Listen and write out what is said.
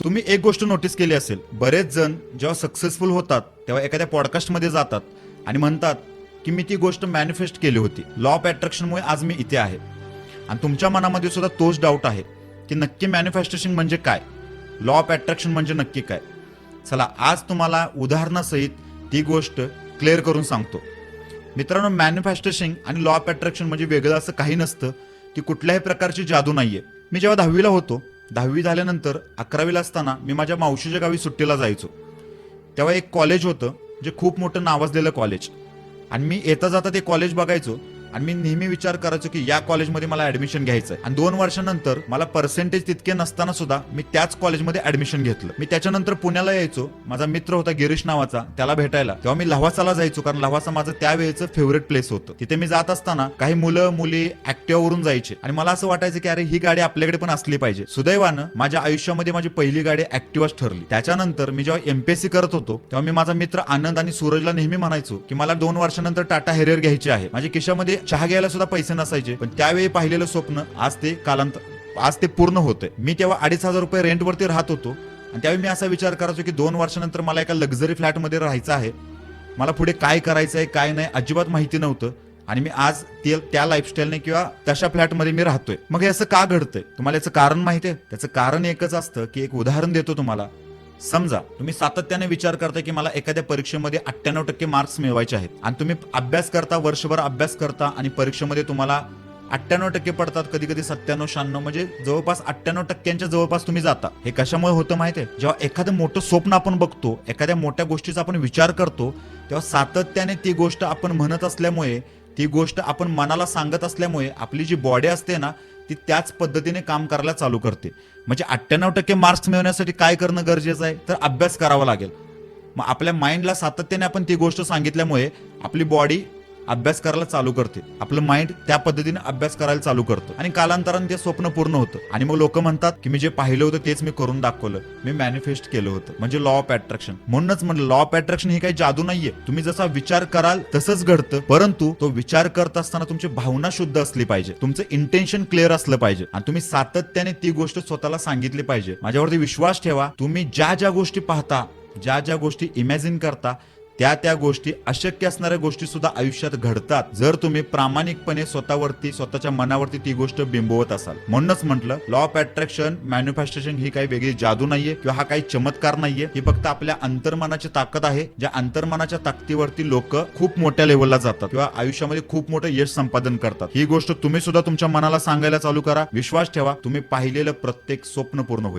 तुम्ही एक गोष्ट नोटीस केली असेल. बरेच जण जेव्हा सक्सेसफुल होतात तेव्हा एखाद्या पॉडकास्टमध्ये जातात आणि म्हणतात की मी ती गोष्ट मॅनिफेस्ट केली होती. लॉ ऑफ अट्रॅक्शनमुळे आज मी इथे आहे. आणि तुमच्या मनामध्ये सुद्धा तोच डाऊट आहे की नक्की मॅनिफेस्टेशन म्हणजे काय? लॉ ऑफ अट्रॅक्शन म्हणजे नक्की काय? चला आज तुम्हाला उदाहरणासहित ती गोष्ट क्लिअर करून सांगतो. मित्रांनो मॅनिफेस्टेशन आणि लॉ ऑफ अट्रॅक्शन म्हणजे वेगळं असं काही नसतं ती कुठल्याही प्रकारची जादू नाहीये. मी जेव्हा दहावीला होतो दहावी झाल्यानंतर अकरावीला असताना मी माझ्या मावशीच्या गावी सुट्टीला जायचो. तेव्हा एक कॉलेज होतं जे खूप मोठं नावाजलेलं कॉलेज आणि मी येता जाता ते कॉलेज बघायचो आणि मी नेहमी विचार करायचो की या कॉलेजमध्ये मला ऍडमिशन घ्यायचं आहे आणि दोन वर्षानंतर मला पर्सेंटेज तितके नसताना सुद्धा मी त्याच कॉलेजमध्ये ऍडमिशन घेतलं. मी त्याच्यानंतर पुण्याला यायचो. माझा मित्र होता गिरीश नावाचा त्याला भेटायला. तेव्हा मी लव्हासाला जायचो कारण लव्हासा माझं त्यावेळेचं फेवरेट प्लेस होतं. तिथे मी जात असताना काही मुलं मुली ऍक्टिव्हवरून जायचे. आणि मला असं वाटायचं की अरे ही गाडी आपल्याकडे पण असली पाहिजे. सुदैवानं माझ्या आयुष्यामध्ये माझी पहिली गाडी ऍक्टिव्हच ठरली. त्याच्यानंतर मी जेव्हा एमपीएससी करत होतो तेव्हा मी माझा मित्र आनंद आणि सूरजला नेहमी म्हणायचो की मला दोन वर्षानंतर टाटा हेरियर घ्यायची आहे. माझ्या खिशामध्ये चहा घ्यायला सुद्धा पैसे नसायचे पण त्यावेळी पाहिलेलं स्वप्न आज ते कालांत आज ते पूर्ण होतंय. मी तेव्हा अडीच हजार रुपये रेंटवरती राहत होतो आणि त्यावेळी मी असा विचार करायचो की दोन वर्षानंतर मला एका लक्झरी फ्लॅटमध्ये राहायचं आहे. मला पुढे काय करायचं आहे काय नाही अजिबात माहिती नव्हतं. आणि मी आज ते त्या लाईफस्टाईलने किंवा तशा फ्लॅटमध्ये मी राहतोय. मग हे असं का घडतंय? तुम्हाला याचं कारण माहिती आहे? त्याचं कारण एकच असतं की एक उदाहरण देतो तुम्हाला. समजा तुम्ही सातत्याने विचार करता की मला एखाद्या परीक्षेमध्ये अठ्ठ्याण्णव टक्के मार्क्स मिळवायचे आहेत. आणि तुम्ही अभ्यास करता वर्षभर अभ्यास करता आणि परीक्षेमध्ये तुम्हाला अठ्ठ्याण्णव टक्के पडतात कधी कधी सत्त्याण्णव शहाण्णव म्हणजे जवळपास अठ्ठ्याण्णव टक्क्यांच्या जवळपास तुम्ही जाता. हे कशामुळे होतं माहिती आहे जेव्हा एखादं मोठं स्वप्न आपण बघतो एखाद्या मोठ्या गोष्टीचा आपण विचार करतो तेव्हा सातत्याने ती गोष्ट आपण म्हणत असल्यामुळे ती गोष्ट आपण मनाला सांगत असल्यामुळे आपली जी बॉडी असते ना ती त्याच पद्धतीने काम करायला चालू करते. म्हणजे अठ्ठ्याण्णव टक्के मार्क्स मिळवण्यासाठी काय करणं गरजेचं आहे? तर अभ्यास करावा लागेल. मग आपल्या माइंडला सातत्याने आपण ती गोष्ट सांगितल्यामुळे आपली बॉडी अभ्यास करायला चालू करते. आपलं माइंड त्या पद्धतीने अभ्यास करायला चालू करतं. आणि कालांतराने ते स्वप्न पूर्ण होतं. आणि मग लोक म्हणतात की मी जे पाहिलं होतं तेच मी करून दाखवलं. मी मॅनिफेस्ट केलं होतं. म्हणजे लॉ ऑफ अट्रॅक्शन म्हणूनच म्हणलं लॉ ऑफ अट्रॅक्शन ही काही जादू नाहीये. तुम्ही जसा विचार कराल तसंच घडतं. परंतु तो विचार करत असताना तुमची भावना शुद्ध असली पाहिजे. तुमचं इंटेन्शन क्लिअर असलं पाहिजे. आणि तुम्ही सातत्याने ती गोष्ट स्वतःला सांगितली पाहिजे. माझ्यावरती विश्वास ठेवा. तुम्ही ज्या ज्या गोष्टी पाहता ज्या ज्या गोष्टी इमॅजिन करता त्या त्या गोष्टी अशक्य असणाऱ्या गोष्टी सुद्धा आयुष्यात घडतात. जर तुम्ही प्रामाणिकपणे स्वतःवरती स्वतःच्या मनावरती ती गोष्ट बिंबवत असाल. म्हणूनच म्हटलं लॉ ऑफ अट्रॅक्शन मॅन्युफॅस्ट्रेशन ही काही वेगळी जादू नाहीये किंवा हा काही चमत्कार नाहीये. ही फक्त आपल्या अंतर्मनाची ताकद आहे ज्या अंतर्मनाच्या ताकदीवरती लोक खूप मोठ्या लेवलला जातात किंवा आयुष्यामध्ये खूप मोठं यश संपादन करतात. ही गोष्ट तुम्ही सुद्धा तुमच्या मनाला सांगायला चालू करा. विश्वास ठेवा तुम्ही पाहिलेलं प्रत्येक स्वप्न पूर्ण होईल.